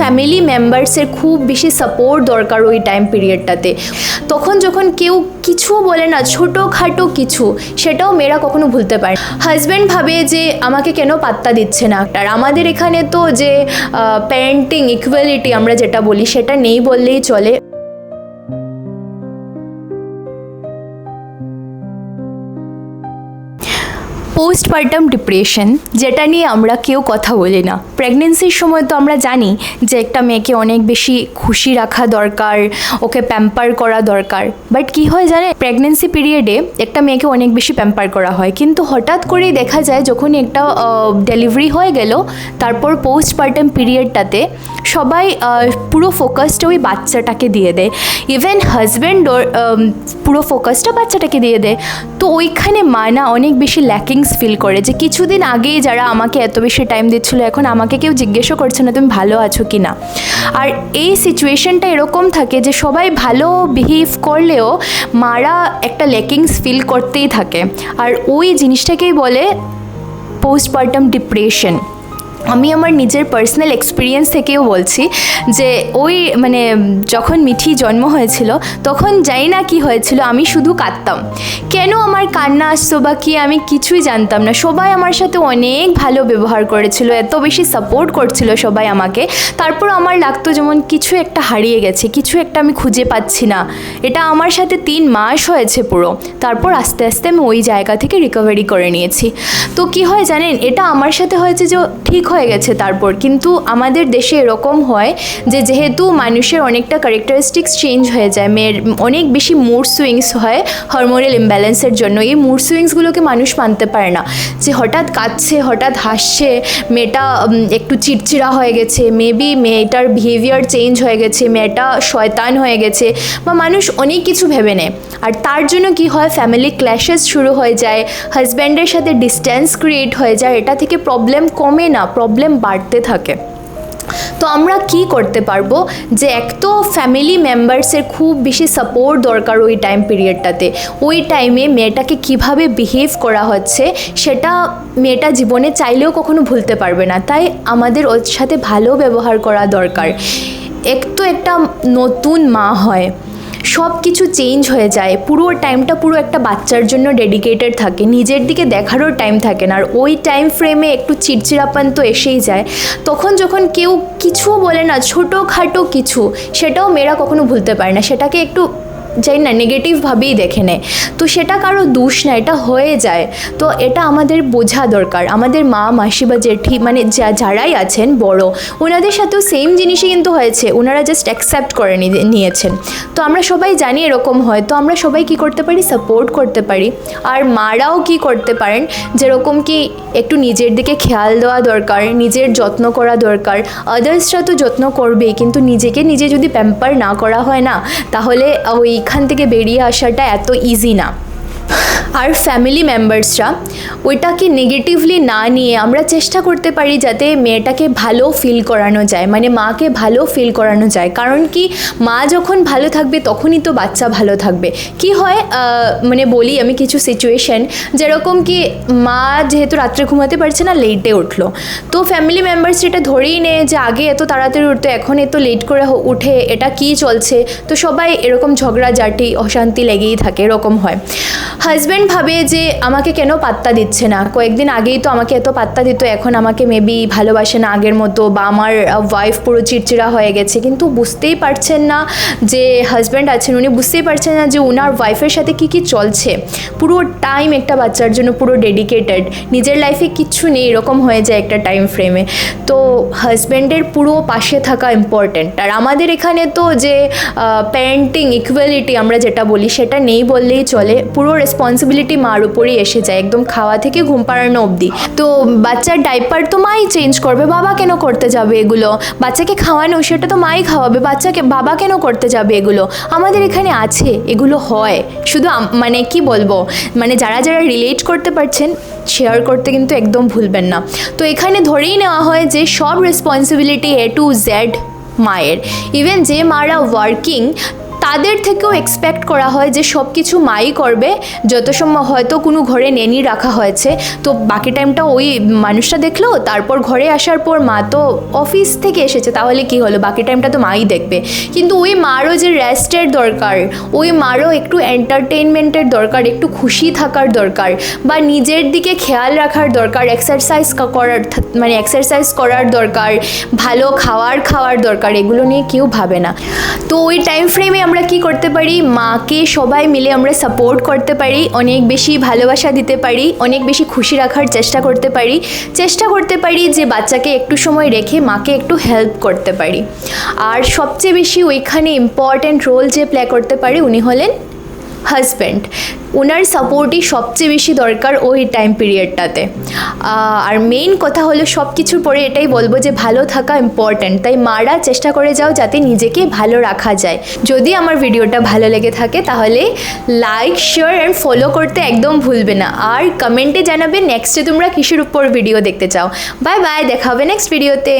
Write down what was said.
Family মেম্বার্সের খুব বেশি support দরকার ওই টাইম পিরিয়ডটাতে তখন যখন কেউ কিছু বলে না, ছোটোখাটো কিছু, সেটাও মেয়েরা কখনো ভুলতে পারে হাজব্যান্ড ভাবে যে আমাকে কেন পাত্তা দিচ্ছে না? আর আমাদের এখানে তো যে প্যারেন্টিং ইকুয়ালিটি আমরা যেটা বলি, সেটা নেই বললেই চলে। পোস্টপার্টাম ডিপ্রেশন যেটা নিয়ে আমরা কেউ কথা বলি না। প্রেগনেন্সির সময় তো আমরা জানি যে একটা মেয়েকে অনেক বেশি খুশি রাখা দরকার, ওকে প্যাম্পার করা দরকার। বাট কি হয় জানে প্রেগনেন্সি পিরিয়ডে একটা মেয়েকে অনেক বেশি প্যাম্পার করা হয়। কিন্তু হঠাৎ করেই দেখা যায় যখন একটা ডেলিভারি হয়ে গেল, তারপর পোস্টপার্টাম পিরিয়ডটাতে সবাই পুরো ফোকাসটা ওই বাচ্চাটাকে দিয়ে দেয়। ইভেন হাজব্যান্ড পুরো ফোকাসটা বাচ্চাটাকে দিয়ে দেয়। তো ওইখানে মানা অনেক বেশি ল্যাকিংস ফিল করে যে কিছুদিন আগেই যারা আমাকে এত বেশি টাইম দিচ্ছিল, এখন আমাকে কেউ জিজ্ঞেসও করছে না তুমি ভালো আছো কি না আর এই সিচুয়েশনটা এরকম থাকে যে সবাই ভালো বিহেভ করলেও মারা একটা লেকিংস ফিল করতেই থাকে। আর ওই জিনিসটাকেই বলে পোস্টপার্টাম ডিপ্রেশন আমি আমার নিজের পার্সোনাল এক্সপিরিয়েন্স থেকেও বলছি যে ওই মানে যখন মিঠি জন্ম হয়েছিল, তখন জানি না কি হয়েছিল, আমি শুধু কাঁদতাম। কেন আমার কান্না আসতো বা কি আমি কিছুই জানতাম না। সবাই আমার সাথে অনেক ভালো ব্যবহার করেছিল, এত বেশি সাপোর্ট করছিল সবাই আমাকে। তারপর আমার লাগতো যেমন কিছু একটা হারিয়ে গেছে, কিছু একটা আমি খুঁজে পাচ্ছি না। এটা আমার সাথে তিন মাস হয়েছে পুরো। তারপর আস্তে আস্তে আমি ওই জায়গা থেকে রিকভারি করে নিয়েছি। তো কি হয় জানেন, এটা আমার সাথে হয়েছে যে ঠিক হয়ে গেছে তারপর। কিন্তু আমাদের দেশে এরকম হয় যে যেহেতু মানুষের অনেকটা ক্যারেক্টারিস্টিক্স চেঞ্জ হয়ে যায়, মেয়ের অনেক বেশি মুড সুইংস হয় হরমোনাল ইমব্যালেন্সের জন্য। এই মুড সুইংসগুলোকে মানুষ মানতে পারে না। যে হঠাৎ কাঁদছে, হঠাৎ হাসছে, মেয়েটা একটু চিড়চিড়া হয়ে গেছে মেবি মেয়েটার বিহেভিয়ার চেঞ্জ হয়ে গেছে, মেয়েটা শয়তান হয়ে গেছে বা মানুষ অনেক কিছু ভেবে নেয়। আর তার জন্য কি হয়? ফ্যামিলি ক্ল্যাশেস শুরু হয়ে যায় হাজব্যান্ডের সাথে ডিস্ট্যান্স ক্রিয়েট হয়ে যায়, এটা থেকে প্রবলেম কমে না প্রবলেম বাড়তে থাকে। তো আমরা কি করতে পারব যে এক তো ফ্যামিলি মেম্বার্সের খুব বেশি সাপোর্ট দরকার ওই টাইম পিরিয়ডটাতে ওই টাইমে মেয়েটাকে কীভাবে বিহেভ করা হচ্ছে সেটা মেয়েটা জীবনে চাইলেও কখনো ভুলতে পারবে না। তাই আমাদের ওর সাথে ভালো ব্যবহার করা দরকার। এক তো একটা নতুন মা হয়। সব কিছু চেঞ্জ হয়ে যায়। পুরো টাইমটা পুরো একটা বাচ্চার জন্য ডেডিকেটেড থাকে। নিজের দিকে দেখারও টাইম থাকে না। আর ওই টাইম ফ্রেমে একটু চিড়চিড়াপান তো এসেই যায়। তখন যখন কেউ কিছু বলে না, ছোটোখাটো কিছু, সেটাও মেয়েরা কখনো ভুলতে পারে না। সেটাকে একটু যাই না নেগেটিভভাবেই দেখে নেয়। তো সেটা কারও দোষ না, এটা হয়ে যায়। তো এটা আমাদের বোঝা দরকার। আমাদের মা, মাসি বা জেঠি মানে যা, যারাই আছেন, বড়, ওনাদের সাথেও সেম জিনিসই কিন্তু হয়েছে। ওনারা জাস্ট অ্যাকসেপ্ট করে নিয়েছেন। তো আমরা সবাই জানি এরকম হয়। তো আমরা সবাই কি করতে পারি? সাপোর্ট করতে পারি। আর মারাও কি করতে পারেন? যেরকম কি একটু নিজের দিকে খেয়াল দেওয়া দরকার, নিজের যত্ন করা দরকার। আদার্সরা তো যত্ন করবেই, কিন্তু নিজেকে নিজে যদি প্যাম্পার না করা হয় না, তাহলে ওইখান থেকে বেরিয়ে আসাটা এত ইজি না আর ফ্যামিলি মেম্বার্সরা ওইটাকে নেগেটিভলি না নিয়ে আমরা চেষ্টা করতে পারি যাতে মেয়েটাকে ভালো ফিল করানো যায় মানে মাকে ভালো ফিল করানো যায়। কারণ কি, মা যখন ভালো থাকবে, তখনই তো বাচ্চা ভালো থাকবে। কি হয় মানে বলি আমি কিছু সিচুয়েশন যেরকম কি মা যেহেতু রাত্রে ঘুমাতে পারছে না লেটে উঠল। তো ফ্যামিলি মেম্বার্স এটা ধরেই নেয় যে, আগে এত তাড়াতাড়ি উঠতো, এখন এত লেট করে উঠে, এটা কি চলছে? তো সবাই এরকম ঝগড়াঝাটি, অশান্তি লেগেই থাকে, এরকম হয়। হাজব্যান্ড ভাবে যে আমাকে কেন পাত্তা দিচ্ছে না। কয়েকদিন আগেই তো আমাকে এত পাত্তা দিত, এখন আমাকে মেবি ভালোবাসে না আগের মতো বা আমার ওয়াইফ পুরো চিড়চিড়া হয়ে গেছে। কিন্তু বুঝতেই পারছেন না যে হাজব্যান্ড আছেন উনি, বুঝতেই পারছেন না যে ওনার ওয়াইফের সাথে কি কি চলছে। পুরো টাইম একটা বাচ্চার জন্য পুরো ডেডিকেটেড নিজের লাইফে কিচ্ছু নেই, এরকম হয়ে যায় একটা টাইম ফ্রেমে তো হাজব্যান্ডের পুরো পাশে থাকা ইম্পর্ট্যান্ট আর আমাদের এখানে তো যে প্যারেন্টিং ইকুয়ালিটি আমরা যেটা বলি, সেটা নেই বললেই চলে। পুরো রেসপন্সিবিলিটি মার উপরেই এসে যায়, একদম খাওয়া থেকে ঘুম পাড়ানো অবধি। তো বাচ্চার ডাইপার তো মাই চেঞ্জ করবে, বাবা কেন করতে যাবে এগুলো? বাচ্চাকে খাওয়ানো, সেটা তো মাই খাওয়াবে, বাচ্চাকে, বাবা কেন করতে যাবে এগুলো? আমাদের এখানে আছে, এগুলো হয়। শুধু মানে কি বলব? মানে যারা যারা রিলেট করতে পারছেন শেয়ার করতে কিন্তু একদম ভুলবেন না। তো এখানে ধরেই নেওয়া হয় যে সব রেসপন্সিবিলিটি এ টু জেড মায়ের। ইভেন যে মারা ওয়ার্কিং তাদের থেকেও এক্সপেক্ট করা হয় যে সব কিছু মাই করবে যত সময় হয়তো কোনো ঘরে নেনি রাখা হয়েছে। তো বাকি টাইমটা ওই মানুষটা দেখল, তারপর ঘরে আসার পর মা তো অফিস থেকে এসেছে, তাহলে কি হলো? বাকি টাইমটা তো মাই দেখবে। কিন্তু ওই মারও যে রেস্টের দরকার, ওই মারও একটু এন্টারটেনমেন্টের দরকার, একটু খুশি থাকার দরকার, বা নিজের দিকে খেয়াল রাখার দরকার এক্সারসাইজ করার মানে এক্সারসাইজ করার দরকার, ভালো খাওয়ার খাওয়ার দরকার, এগুলো নিয়ে কেউ ভাবে না। তো ওই টাইম ফ্রেমে আমরা কি করতে পারি? মাকে সবাই মিলে আমরা সাপোর্ট করতে পারি, অনেক বেশি ভালোবাসা দিতে পারি, অনেক বেশি খুশি রাখার চেষ্টা করতে পারি। চেষ্টা করতে পারি যে বাচ্চাকে একটু সময় রেখে মাকে একটু হেল্প করতে পারি। আর সবচেয়ে বেশি ওইখানে ইম্পর্ট্যান্ট রোল যে প্লে করতে পারে উনি হলেন হাজব্যান্ড ওনার সাপোর্টই সবচেয়ে বেশি দরকার ওই টাইম পিরিয়ডটাতে আর মেইন কথা হলো সব কিছুর পরে এটাই বলব যে ভালো থাকা ইম্পর্ট্যান্ট তাই মারা চেষ্টা করে যাও যাতে নিজেকে ভালো রাখা যায়। যদি আমার ভিডিওটা ভালো লেগে থাকে তাহলে লাইক শেয়ার অ্যান্ড ফলো করতে একদম ভুলবে না। আর কমেন্টে জানাবে নেক্সটে তোমরা কিসের উপর ভিডিও দেখতে চাও। বাই বাই দেখা হবে নেক্সট ভিডিওতে